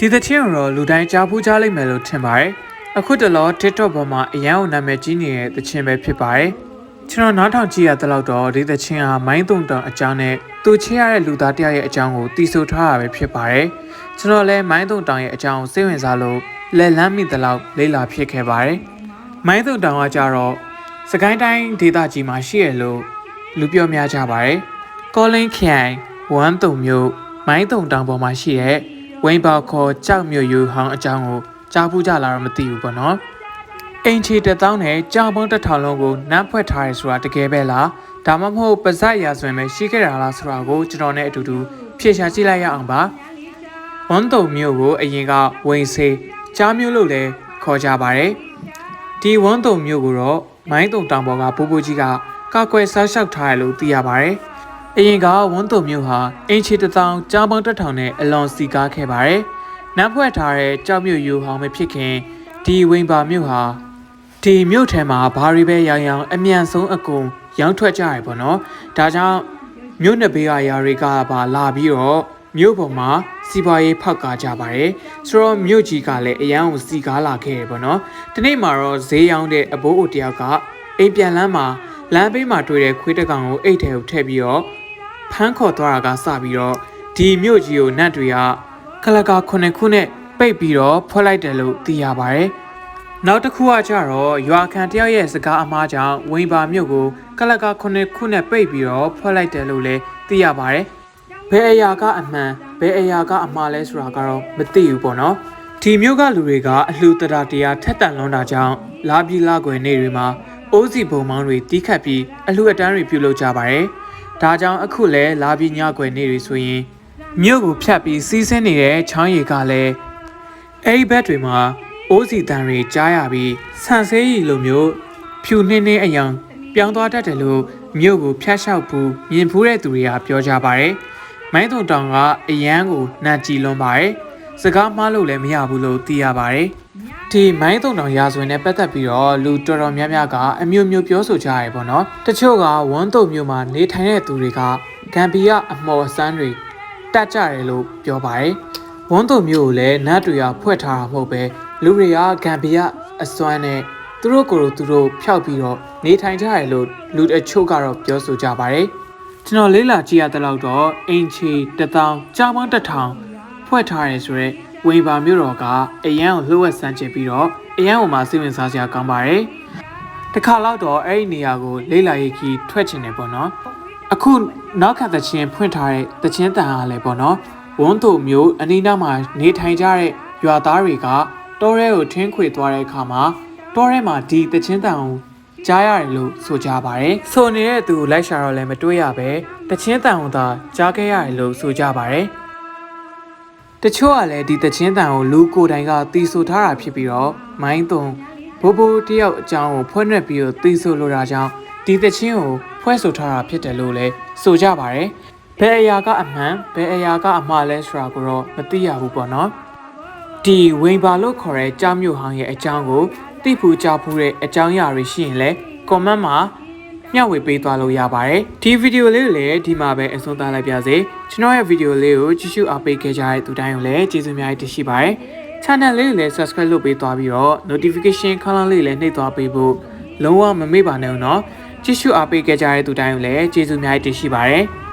ဒီသချင်းကိုတော့လူတိုင်းကြားဖူးကြားလိမ့်မယ်လို့ထင်ပါတယ်အခုတလော TikTok ပေါ်မှာအရန်ကိုနာမည်ကြီးနေတဲ့သချင်းပဲဖြစ်ပါတယ်ကျွန်တော်နားထောင်ကြည့်ရတဲ့လောက်တော့ဒီသချင်းဟာမိုင်းတုံတောင်အကြောင်းနဲ့သူချေရတဲ့လူသားတယောက်ရဲ့အကြောင်းကိုတီးဆိုထားတာပဲဖြစ်ပါတယ်ကျွန်တော်လည်းမိုင်းတုံတောင်ရဲ့အကြောင်းကိုစိတ်ဝင်စားလို့လက်လန်းမိတဲ့လောက်လေ့လာဖြစ်ခဲ့ပါတယ်မိုင်းတုံတောင်ကကြတော့စကိုင်းတိုင်းဒေသကြီးမှာရှိရလို့လူပြောများကြပါတယ်ကောလင်းခိုင်ဝမ်တုံမြို့မိုင်းတုံတောင်ပေါ်မှာရှိတဲ့ ဝိန်ပေါခေါ်ကြောက်မြို့ယူဟောင်းအကြောင်းကိုကြားဖူးကြလာတော့မသိဘူးပေါ့နော်အင်ချီတစ်သောင်းနဲ့ကြောင်ပုံးတစ်ထောင်လုံးကိုနမ်းဖွက်ထားရဲဆိုတာတကယ်ပဲလားဒါမှမဟုတ်ပါဇက်ရာဇဝင်ပဲရှိခဲ့တာလားဆိုတာကိုကျွန်တော်နဲ့အတူတူဖြေရှာကြည့်လိုက်ရအောင်ပါဝမ်တုံမြို့ကိုအရင်ကဝိန်စေးကြားမြို့လို့လည်းခေါ်ကြပါတယ်ဒီဝမ်တုံမြို့ကိုတော့မိုင်းတုံတောင်ပေါ်ကဘိုးဘိုးကြီးကကောက်ွယ်ဆောက်ရှောက်ထားတယ်လို့သိရပါတယ် အရင်ကဝန်းတုံမျိုးဟာအင်ချီတစ်သောင်းကြားပေါင်းတစ်ထောင်နဲ့အလွန်စီကားခဲ့ပါတယ်။နန်းဖွဲ့ထားတဲ့ကြောက်မြို့ယူဟောင်းမဖြစ်ခင်ဒီဝိန်ပါမြို့ဟာဒီမြို့ထဲမှာဘာတွေပဲရောင်ရောင်အမြန်ဆုံးအကုန်ရောင်းထွက်ကြရပေါ့နော်။ဒါကြောင့်မြို့နှစ်ဘေးကယာတွေကပါလာပြီးတော့မြို့ပေါ်မှာစီးပွားရေးဖောက်ကားကြပါတယ်။ဆိုတော့မြို့ကြီးကလည်းအရန်ကိုစီကားလာခဲ့ရပေါ့နော်။ဒီနေ့မှာတော့ဈေးရောင်းတဲ့အဘိုးအိုတယောက်ကအိမ်ပြန်လမ်းမှာလမ်းဘေးမှာတွေ့တဲ့ခွေးတစ်ကောင်ကိုအိတ်ထဲကိုထည့်ပြီးတော့ ဖမ်းခေါ်သွားတာကစပြီးတော့ဒီမြို့ကြီးကိုနတ်တွေကခလကာခုနှစ်ခုနဲ့ပိတ်ပြီးတော့ဖွက်လိုက်တယ်လို့သိရပါတယ်။နောက်တစ်ခုကကြတော့ရွာခံတယောက်ရဲ့စကားအမှားကြောင့်ဝိန်ပါမြို့ကိုကလကာခုနှစ်ခုနဲ့ပိတ်ပြီးတော့ဖွက်လိုက်တယ်လို့လည်းသိရပါတယ်။ဘယ်အရာကအမှန်ဘယ်အရာကအမှားလဲဆိုတာကတော့မသိဘူးပေါ့နော်။ဒီမြို့ကလူတွေကအလှူတရာတရားထက်တန်လွန်တာကြောင့်လာပြီးလာကွယ်နေတွေမှာအိုးစီဘုံမောင်းတွေတီးခတ်ပြီးအလှူအတန်းတွေပြုလုပ်ကြပါတယ်။ ဒါကြောင့်အခုလည်းလာပြီးညကွယ်နေပြီဆိုရင်မြို့ကိုဖြတ်ပြီးစီးဆင်းနေတဲ့ချောင်းရီကလည်းအဲ့ဒီဘက်တွေမှာအိုးစီတန်တွေကြားရပြီးဆန်ဆေးရီလိုမျိုးဖြူနှင်းနှင်းအယောင်ပြောင်းသွားတတ်တယ်လို့မြို့ကိုဖျက်လျှောက်ဘူးမြင်ဖူးတဲ့သူတွေကပြောကြပါတယ်။မိုင်းတုံတောင်ကအရန်ကိုနှံကြည်လွန်ပါတယ်။စကားမှားလို့လည်းမရဘူးလို့သိရပါတယ်။ ဒီမိုင်းတုံတောင်ရာဇဝင်နဲ့ပတ်သက်ပြီးတော့လူတော်တော်များများကအမျိုးမျိုးပြောဆိုကြရတယ်ပေါ့နော်တချို့ကဝမ်တုံမျိုးမှာနေထိုင်တဲ့သူတွေကဂမ်ဘီယာအမော်စမ်းတွေတက်ကြတယ်လို့ပြောပါတယ်ဝမ်တုံမျိုးကိုလည်းနတ်တွေကဖွဲ့ထားတာမဟုတ်ပဲလူတွေကဂမ်ဘီယာအစွမ်းနဲ့သူတို့ကိုယ်တို့သူတို့ဖျောက်ပြီးတော့နေထိုင်ကြတယ်လို့လူတချို့ကတော့ပြောဆိုကြပါတယ်ကျွန်တော်လေးလာကြည့်ရတဲ့လောက်တော့အင်ချီတစ်တောင်ကြာမတစ်ထောင်ဖွဲ့ထားရဲဆိုတော့ ဝိန်ပါမြို့တော်ကအရန်ကိုလှုပ်ဝက်ဆန်းကျင်ပြီးတော့အရန်ကိုမှစိတ်ဝင်စားစရာကောင်းပါတယ်။တခါတော့တော့အဲ့ဒီနေရာကိုလေးလာရေးကြီးထွက်ချင်တယ်ပေါ့နော်။အခုနောက်ခါသချင်းဖွင့်ထားတဲ့သချင်းတန်အားလည်းပေါ့နော်။ဝန်းတို့မျိုးအနီးနားမှာနေထိုင်ကြတဲ့ရွာသားတွေကတောရဲကိုထင်းခွေသွားတဲ့အခါမှာတောရဲမှာဒီသချင်းတန်ကိုကြားရတယ်လို့ဆိုကြပါတယ်။ဆိုနေတဲ့သူကိုလိုက်ရှာတော့လည်းမတွေ့ရပဲတချင်းတန်ကိုသာကြားခဲ့ရတယ်လို့ဆိုကြပါတယ်။ တချို့ကလည်းဒီတချင်းတန်ကိုလူကိုယ်တိုင်ကတီးဆိုထားတာဖြစ်ပြီးတော့မိုင်းသွန်ဘိုးဘိုးတယောက်အကြောင်းကိုဖွဲ့နှက်ပြီးတော့တီးဆိုလိုတာကြောင့်ဒီတချင်းကိုဖွဲ့ဆိုထားတာဖြစ်တယ်လို့လည်းဆိုကြပါတယ်။ဘယ်အရာကအမှန်ဘယ်အရာကအမှားလဲဆိုတာကိုတော့မသိရဘူးပေါ့နော်။ဒီဝိန်ပါလို့ခေါ်တဲ့ကြောင်မြို့ဟောင်းရဲ့အကြောင်းကိုသိဖူးကြားဖူးတဲ့အကြောင်းအရာတွေရှိရင်လည်း comment မှာ မျှဝေပေးသွားလို့ရပါတယ်။ဒီဗီဒီယိုလေးကိုလည်းဒီမှာပဲအဆုံးသတ်လိုက်ပါစေ။ကျွန်တော်ရဲ့ဗီဒီယိုလေးကိုကြည့်ရှုအားပေးခဲ့ကြတဲ့သူတိုင်းကိုလည်းကျေးဇူးများတင်ရှိပါတယ်။ channel လေးကိုလည်း subscribe လုပ်ပေးသွားပြီးတော့ notification ခေါင်းလေးလည်းနှိပ်သွားပေးဖို့လုံးဝမမေ့ပါနဲ့နော်။ကြည့်ရှုအားပေးခဲ့ကြတဲ့သူတိုင်းကိုလည်းကျေးဇူးများတင်ရှိပါတယ်။